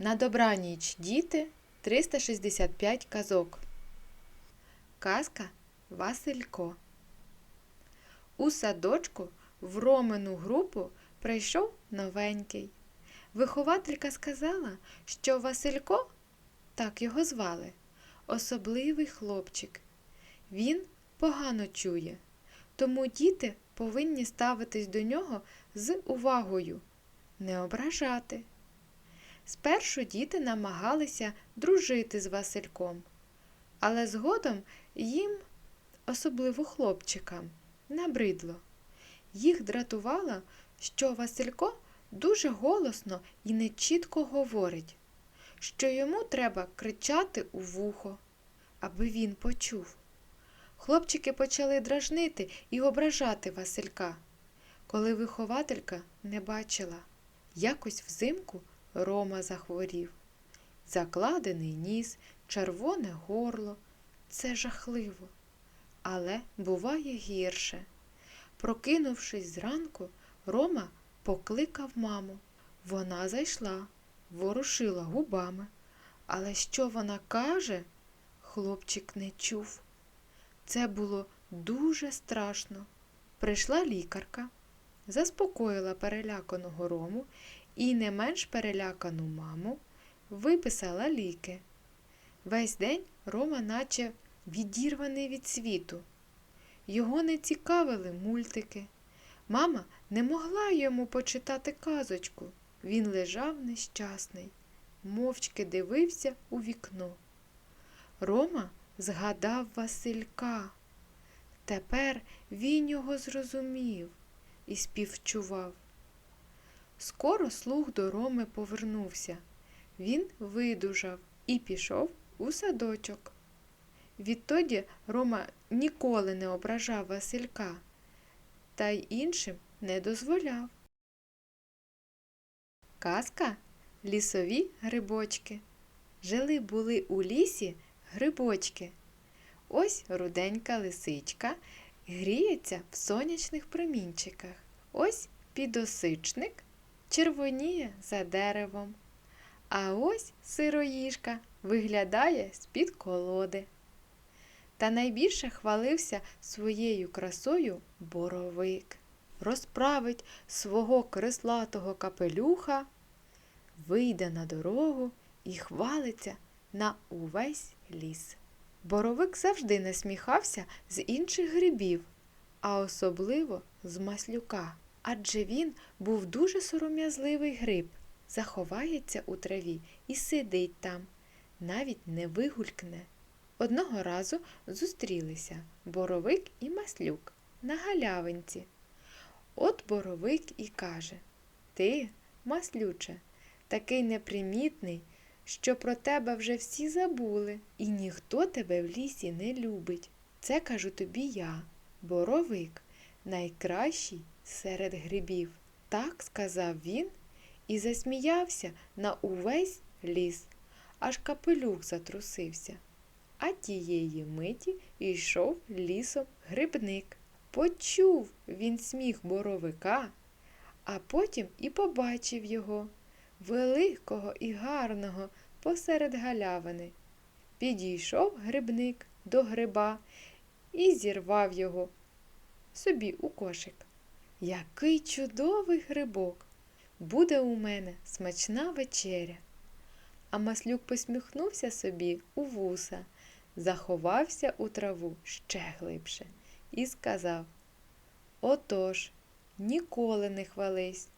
На добраніч, діти 365 казок. Казка Василько. У садочку в Ромину групу прийшов новенький. Вихователька сказала, що Василько, так його звали, особливий хлопчик. Він погано чує, тому діти повинні ставитись до нього з увагою, не ображати. Спершу діти намагалися дружити з Васильком, але згодом їм, особливо хлопчикам, набридло. Їх дратувало, що Василько дуже голосно і нечітко говорить, що йому треба кричати у вухо, аби він почув. Хлопчики почали дражнити і ображати Василька, коли вихователька не бачила. Якось взимку Рома захворів. Закладений ніс, червоне горло. Це жахливо. Але буває гірше. Прокинувшись зранку, Рома покликав маму. Вона зайшла, ворушила губами. Але що вона каже, хлопчик не чув. Це було дуже страшно. Прийшла лікарка, заспокоїла переляканого Рому і не менш перелякану маму, виписала ліки. Весь день Рома наче відірваний від світу. Його не цікавили мультики. Мама не могла йому почитати казочку. Він лежав нещасний, мовчки дивився у вікно. Рома згадав Василька. Тепер він його зрозумів і співчував. Скоро слух до Роми повернувся. Він видужав і пішов у садочок. Відтоді Рома ніколи не ображав Василька, та й іншим не дозволяв. Казка лісові грибочки. Жили були у лісі грибочки. Ось руденька лисичка гріється в сонячних промінчиках. Ось підосичник червоніє за деревом. А ось сироїжка виглядає з-під колоди. Та найбільше хвалився своєю красою боровик. Розправить свого крислатого капелюха, вийде на дорогу і хвалиться на увесь ліс. Боровик завжди насміхався з інших грибів, а особливо з маслюка. Адже він був дуже сором'язливий гриб, заховається у траві і сидить там, навіть не вигулькне. Одного разу зустрілися боровик і маслюк на галявинці. От боровик і каже Ти, маслюче, такий непримітний, що про тебе вже всі забули, і ніхто тебе в лісі не любить. Це кажу тобі я, боровик, найкращий серед грибів. Так сказав він і засміявся на увесь ліс, аж капелюх затрусився. А тієї миті йшов лісом грибник. Почув він сміх боровика, а потім і побачив його, великого і гарного посеред галявини. Підійшов грибник до гриба і зірвав його собі у кошик. Який чудовий грибок! Буде у мене смачна вечеря. А маслюк посміхнувся собі у вуса, заховався у траву ще глибше і сказав Отож, ніколи не хвались,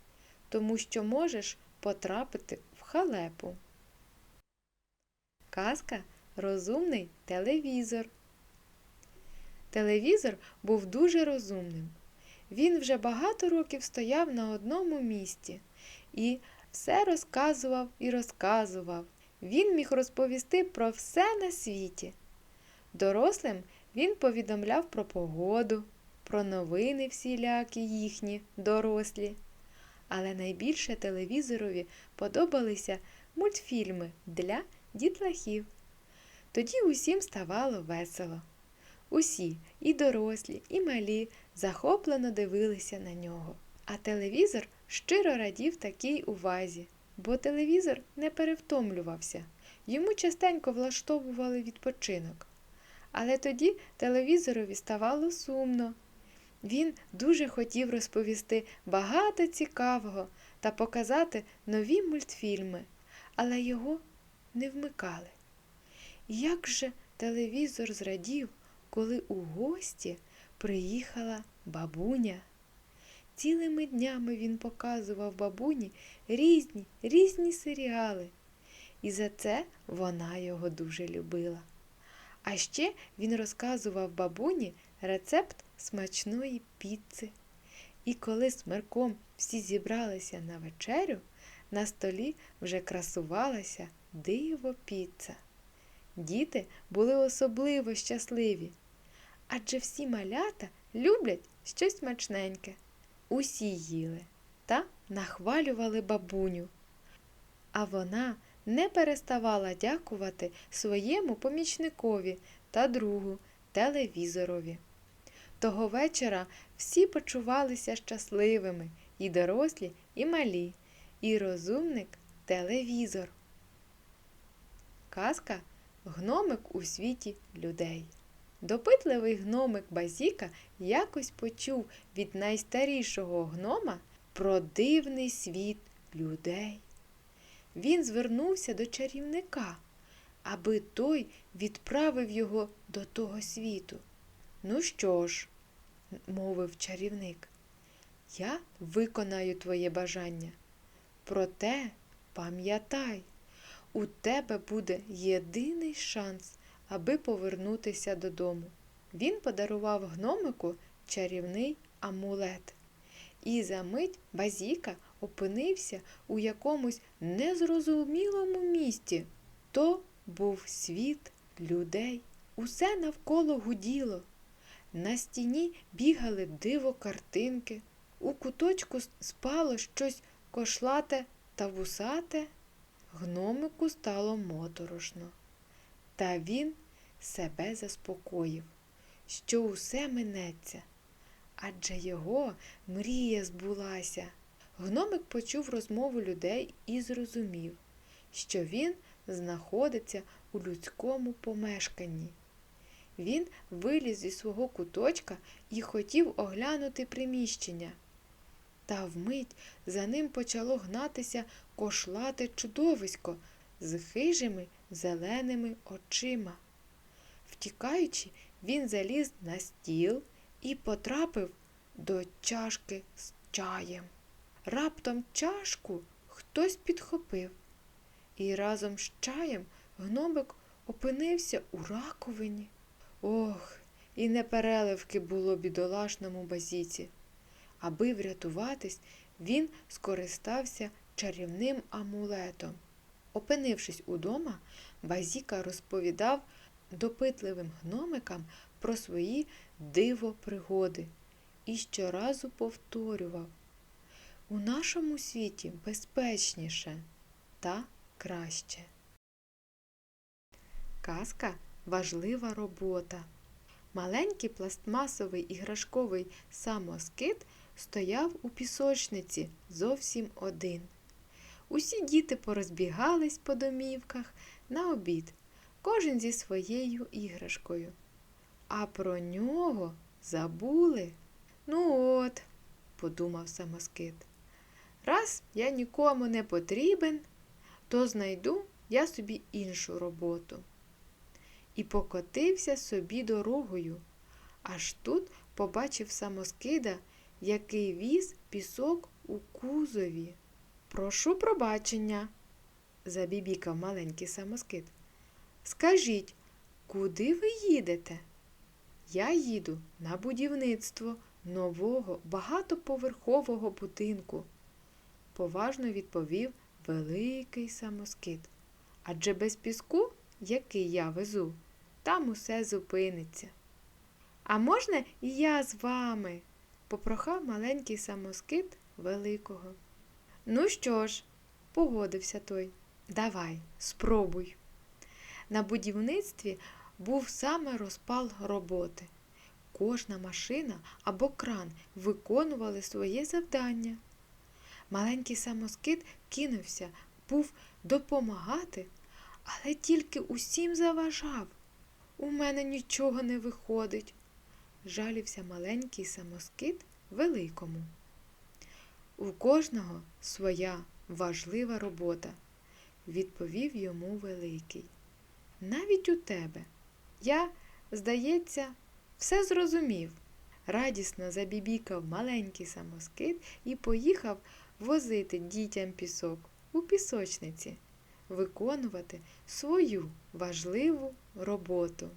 тому що можеш потрапити в халепу. Казка Розумний телевізор. Телевізор був дуже розумним. Він вже багато років стояв на одному місці і все розказував і розказував. Він міг розповісти про все на світі. Дорослим він повідомляв про погоду, про новини всілякі їхні, дорослі. Але найбільше телевізорові подобалися мультфільми для дітлахів. Тоді усім ставало весело. Усі, і дорослі, і малі, захоплено дивилися на нього. А телевізор щиро радів такій увазі. бо телевізор не перевтомлювався. Йому частенько влаштовували відпочинок. Але тоді телевізорові ставало сумно. Він дуже хотів розповісти багато цікавого та показати нові мультфільми, але його не вмикали. Як же телевізор зрадів, коли у гості приїхала бабуня. Цілими днями він показував бабуні різні, різні серіали, і за це вона його дуже любила. А ще він розказував бабуні рецепт смачної піци. І коли з Мирком всі зібралися на вечерю, на столі вже красувалася диво піца. Діти були особливо щасливі, адже всі малята люблять щось смачненьке. Усі їли та нахвалювали бабуню. А вона не переставала дякувати своєму помічникові та другу телевізорові. Того вечора всі почувалися щасливими і дорослі, і малі, і розумник телевізор. Казка Гномик у світі людей. Допитливий гномик Базіка якось почув від найстарішого гнома про дивний світ людей. Він звернувся до чарівника, аби той відправив його до того світу. Ну що ж, мовив чарівник, я виконаю твоє бажання. Проте пам'ятай, у тебе буде єдиний шанс, аби повернутися додому. Він подарував гномику чарівний амулет. І за мить Базіка опинився у якомусь незрозумілому місті. То був світ людей. Усе навколо гуділо. На стіні бігали диво картинки, у куточку спало щось кошлате та вусате. Гномику стало моторошно. Та він себе заспокоїв, що усе минеться, адже його мрія збулася. Гномик почув розмову людей і зрозумів, що він знаходиться у людському помешканні. Він виліз зі свого куточка і хотів оглянути приміщення. Та вмить за ним почало гнатися кошлате чудовисько з хижими зеленими очима. Втікаючи, він заліз на стіл і потрапив до чашки з чаєм. Раптом чашку хтось підхопив, і разом з чаєм гномик опинився у раковині. Ох, і непереливки було бідолашному базіці. Аби врятуватись, він скористався чарівним амулетом. Опинившись удома, Базіка розповідав допитливим гномикам про свої диво пригоди і щоразу повторював у нашому світі безпечніше та краще. Казка важлива робота. Маленький пластмасовий іграшковий самоскид стояв у пісочниці зовсім один. Усі діти порозбігались по домівках на обід, кожен зі своєю іграшкою. А про нього забули. Ну от, подумав самоскид. Раз я нікому не потрібен, то знайду я собі іншу роботу. І покотився собі дорогою. Аж тут побачив самоскида, який віз пісок у кузові. Прошу пробачення, забібікав маленький самоскид. Скажіть, куди ви їдете? Я їду на будівництво нового багатоповерхового будинку, поважно відповів великий самоскид. Адже без піску, який я везу, там усе зупиниться. А можна і я з вами? попрохав маленький самоскид великого. Ну що ж, погодився той. Давай, спробуй. На будівництві був саме розпал роботи. Кожна машина або кран виконували своє завдання. Маленький самоскид кинувся був допомагати, але тільки усім заважав. У мене нічого не виходить, жалівся маленький самоскид великому. У кожного своя важлива робота, відповів йому великий. Навіть у тебе. Я, здається, все зрозумів. Радісно забібікав маленький самоскид і поїхав возити дітям пісок у пісочниці, виконувати свою важливу роботу.